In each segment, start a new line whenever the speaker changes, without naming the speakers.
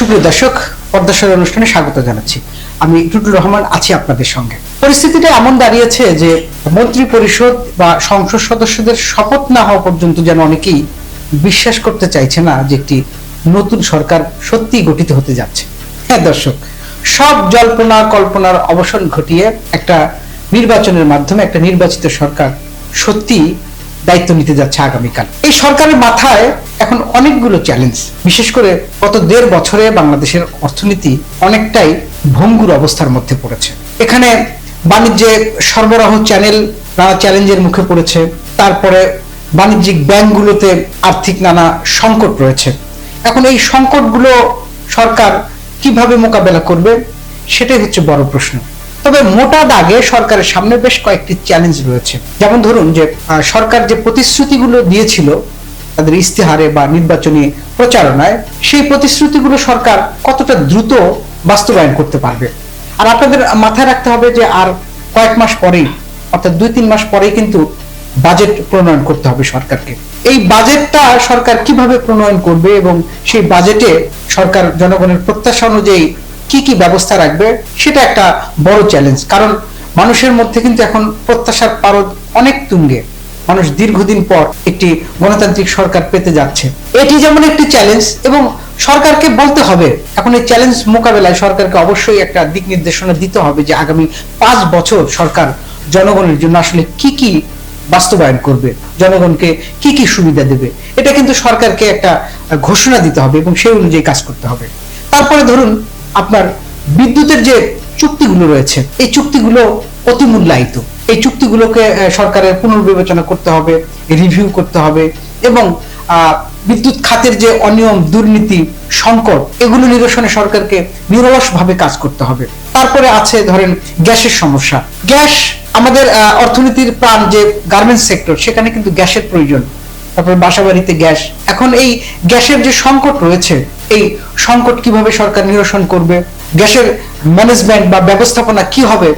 সুপ্রিয় দর্শক পদ্মাশয় অনুষ্ঠানে স্বাগত জানাচ্ছি। আমি টুটুল রহমান আছি আপনাদের সঙ্গে। পরিস্থিতিটা এমন দাঁড়িয়েছে যে মন্ত্রী পরিষদ বা সংসদ সদস্যদের শপথ না হওয়া পর্যন্ত যেন অনেকেই বিশ্বাস করতে চাইছে না যে একটি নতুন সরকার সত্যি গঠিত হতে যাচ্ছে। হ্যাঁ দর্শক, সব জল্পনা কল্পনার অবসান ঘটিয়ে একটা নির্বাচনের মাধ্যমে একটা নির্বাচিত সরকার সত্যি দায়িত্ব নিতে যাচ্ছে আগামীকাল। এই সরকারের মাথায় এখন অনেকগুলো চ্যালেঞ্জ বিশেষ করে গত দেড় বছরে বাংলাদেশের অর্থনীতি অনেকটাই ভঙ্গুর অবস্থার মধ্যে পড়েছে। এখানে বাণিজ্যে সরবরাহ চ্যানেল নানা চ্যালেঞ্জের মুখে পড়েছে। তারপরে বাণিজ্যিক ব্যাংকগুলোতে আর্থিক নানা সংকট রয়েছে। এখন এই সংকটগুলো সরকার কীভাবে মোকাবেলা করবে, সেটাই হচ্ছে বড় প্রশ্ন। তবে মোটা দাগে সরকারের সামনে বেশ কয়েকটি চ্যালেঞ্জ রয়েছে। যেমন ধরুন যে সরকার যে প্রতিশ্রুতিগুলো দিয়েছিল তাদের ইস্তেহারে বা নির্বাচনী প্রচারণায়, সেই প্রতিশ্রুতিগুলো সরকার কতটা দ্রুত বাস্তবায়ন করতে পারবে? আর আপনাদের মাথায় রাখতে হবে যে, আর কয়েক মাস পরেই, অর্থাৎ দুই তিন মাস পরেই কিন্তু বাজেট প্রণয়ন করতে হবে সরকারকে। এই বাজেটটা সরকার কীভাবে প্রণয়ন করবে এবং সেই বাজেটে সরকার জনগণের প্রত্যাশা অনুযায়ী কি কি ব্যবস্থা রাখবে, সেটা একটা বড় চ্যালেঞ্জ কারণ মানুষের মধ্যে কিন্তু এখন প্রত্যাশার পারদ অনেক তুঙ্গে। মানুষ দীর্ঘদিন পর একটি গণতান্ত্রিক সরকার পেতে যাচ্ছে। এটি যেমন একটি চ্যালেঞ্জ এবং সরকারকে বলতে হবে। এখন এই চ্যালেঞ্জ মোকাবেলায় সরকারকে অবশ্যই একটা দিক নির্দেশনা দিতে হবে যে আগামী পাঁচ বছর সরকার জনগণের জন্য আসলে কি কি বাস্তবায়ন করবে, জনগণকে কি কি সুবিধা দেবে। এটা কিন্তু সরকারকে একটা ঘোষণা দিতে হবে এবং সেই অনুযায়ী কাজ করতে হবে। তারপরে ধরুন আপনার বিদ্যুতের যে চুক্তিগুলো রয়েছে, এই চুক্তিগুলো অতি মূল্যায়িত এই চুক্তিগুলোকে সরকারের পুনর্বিবেচনা করতে হবে, রিভিউ করতে হবে এবং বিদ্যুৎ খাতের যে অনিয়ম, দুর্নীতি, সংকট, এগুলো নিরসনে সরকারকে নিরলস ভাবে কাজ করতে হবে। তারপরে আছে ধরেন গ্যাসের সমস্যা। গ্যাস আমাদের অর্থনীতির প্রাণ যে গার্মেন্টস সেক্টর, সেখানে কিন্তু গ্যাসের প্রয়োজন। তারপরে বাসাবাড়িতে গ্যাস। এখন এই গ্যাসের যে সংকট রয়েছে এই সংকট কীভাবে সরকার নিরসন করবে? গ্যাসের ম্যানেজমেন্ট বা ব্যবস্থাপনা কি হবে?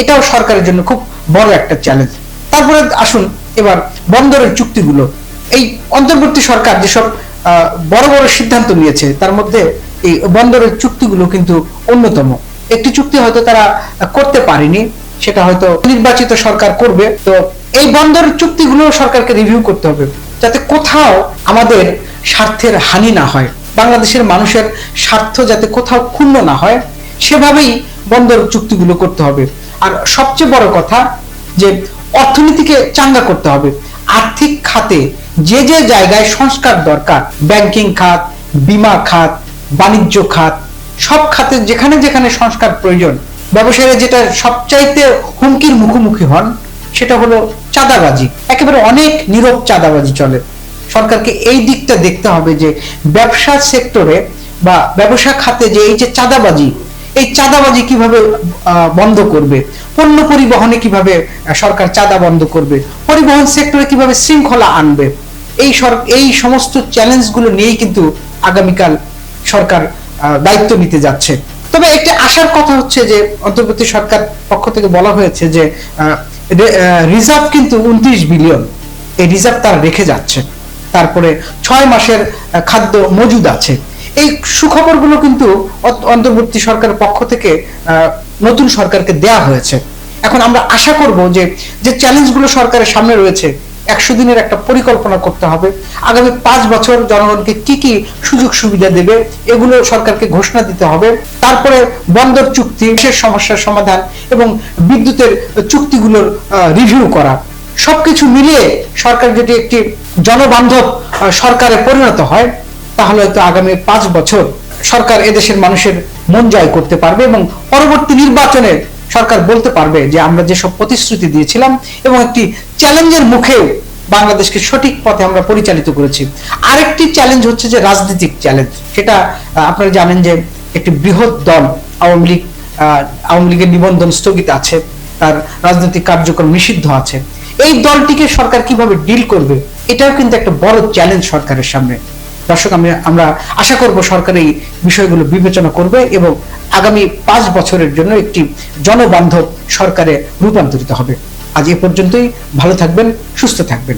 এটাও সরকারের জন্য খুব বড় একটা চ্যালেঞ্জ তারপরে আসুন এবার বন্দরের চুক্তিগুলো। এই অন্তর্বর্তী সরকার যেসব বড় বড় সিদ্ধান্ত নিয়েছে, তার মধ্যে এই বন্দরের চুক্তিগুলো কিন্তু অন্যতম। একটি চুক্তি হয়তো তারা করতে পারেনি, সেটা হয়তো নির্বাচিত সরকার করবে। তো এই বন্দর চুক্তিগুলো সরকারকে রিভিউ করতে হবে, যাতে কোথাও আমাদের স্বার্থের হানি না হয়। বাংলাদেশের মানুষের স্বার্থ যাতে কোথাও ক্ষুণ্ণ না হয়, সেভাবেই বন্দর চুক্তিগুলো করতে হবে। আর সবচেয়ে বড় কথা যে অর্থনীতিকে চাঙ্গা করতে হবে। আর্থিক খাতে যে যে জায়গায় সংস্কার দরকার, ব্যাংকিং খাত, বিমা খাত, বাণিজ্য খাত, সব খাতে যেখানে যেখানে সংস্কার প্রয়োজন, ব্যবসায়ীরা যেটা সবচাইতে হুমকির মুখোমুখি হন, সেটা হলো চাঁদাবাজি। একেবারে অনেক নীরব চাঁদাবাজি চলে। সরকারকে এই দিকটা দেখতে হবে যে ব্যবসা সেক্টরে বা ব্যবসা খাতে যে এই যে চাঁদাবাজি, এই চাঁদাবাজি কীভাবে বন্ধ করবে? পণ্য পরিবহনে কীভাবে সরকার চাঁদা বন্ধ করবে? পরিবহন সেক্টরে কীভাবে শৃঙ্খলা আনবে? এই এই সমস্ত চ্যালেঞ্জগুলো নিয়েই কিন্তু আগামীকাল সরকার দায়িত্ব নিতে যাচ্ছে। তবে একটি আশার কথা হচ্ছে যে, অন্তর্বর্তী সরকার পক্ষ থেকে বলা হয়েছে যে রিজার্ভ কিন্তু উনত্রিশ বিলিয়ন। এই রিজার্ভ তারা রেখে যাচ্ছে। তারপরে ছয় মাসের খাদ্য মজুদ আছে। এই সুখবরগুলো কিন্তু অন্তর্বর্তী সরকারের পক্ষ থেকে নতুন সরকারকে দেয়া হয়েছে। এখন আমরা আশা করব যে যে চ্যালেঞ্জগুলো সরকারের সামনে রয়েছে, একশো দিনের একটা পরিকল্পনা করতে হবে। আগামী পাঁচ বছর জনগণকে কি কি সুযোগ সুবিধা দেবে, এগুলো সরকারকে ঘোষণা দিতে হবে। তারপরে বন্দর চুক্তি, বিশেষ সমস্যার সমাধান এবং বিদ্যুতের চুক্তিগুলোর রিভিউ করা। সবকিছু মিলিয়ে সরকার যদি একটি জনবান্ধব সরকারে পরিণত হয়, তাহলে হয়তো আগামী পাঁচ বছর সরকার এদেশের মানুষের মন জয় করতে পারবে এবং পরবর্তী নির্বাচনে সরকার বলতে পারবে যে আমরা যেসব প্রতিশ্রুতি দিয়েছিলাম এবং একটি চ্যালেঞ্জের মুখেও বাংলাদেশকে সঠিক পথে আমরা পরিচালিত করেছি। আরেকটি চ্যালেঞ্জ হচ্ছে যে রাজনৈতিক চ্যালেঞ্জ। সেটা আপনারা জানেন যে একটি বৃহৎ দল আওয়ামী লীগ আওয়ামী লীগের নিবন্ধন স্থগিত আছে, তার রাজনৈতিক কার্যক্রম নিষিদ্ধ আছে। এই দলটিকে সরকার কীভাবে ডিল করবে, এটাও কিন্তু একটা বড় চ্যালেঞ্জ সরকারের সামনে। দর্শক, আমি, আমরা আশা করব সরকার এই বিষয়গুলো বিবেচনা করবে এবং আগামী পাঁচ বছরের জন্য একটি জনবান্ধব সরকারে রূপান্তরিত হবে। আজ এ পর্যন্তই, ভালো থাকবেন, সুস্থ থাকবেন।